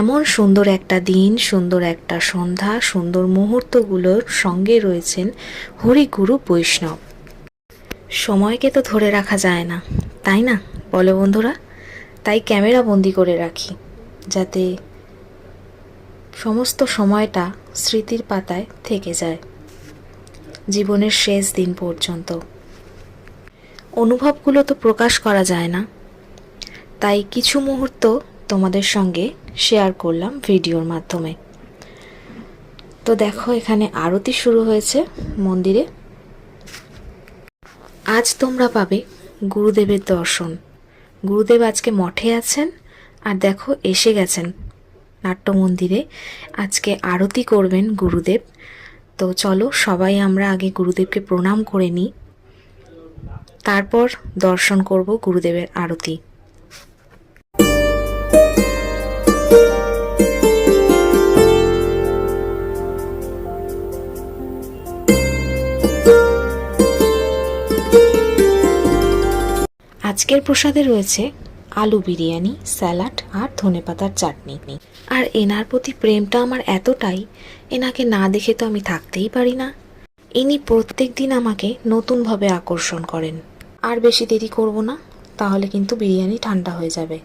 এমন সুন্দর একটা দিন, সুন্দর একটা সন্ধ্যা, সুন্দর মুহূর্তগুলোর সঙ্গে রয়েছেন হরিগুরু বৈষ্ণব। সময়কে তো ধরে রাখা যায় না, তাই না? বলো বন্ধুরা, তাই ক্যামেরা বন্দি করে রাখি, যাতে সমস্ত সময়টা স্মৃতির পাতায় থেকে যায়, জীবনের শেষ দিন পর্যন্ত। অনুভবগুলো তো প্রকাশ করা যায় না, তাই কিছু মুহূর্ত তোমাদের সঙ্গে শেয়ার করলাম ভিডিওর মাধ্যমে। তো দেখো, এখানে আরতি শুরু হয়েছে মন্দিরে। আজ তোমরা পাবে গুরুদেবের দর্শন। গুরুদেব আজকে মঠে আছেন আর দেখো, এসে গেছেন নাট্য মন্দিরে। আজকে আরতি করবেন গুরুদেব। তো চলো, সবাই আমরা আগে গুরুদেবকে প্রণাম করে নিই। তারপর দর্শন করব গুরুদেবের আরতি। আজকের প্রসাদে রয়েছে আলু বিরিয়ানি, স্যালাড আর ধনেপাতার চাটনি। আর এনার প্রতি প্রেমটা আমার এতটাই, এনাকে না দেখে তো আমি থাকতেই পারি না। ইনি প্রত্যেক দিন আমাকে নতুনভাবে আকর্ষণ করেন। আর বেশি দেরি করব না, তাহলে কিন্তু বিরিয়ানি ঠান্ডা হয়ে যাবে।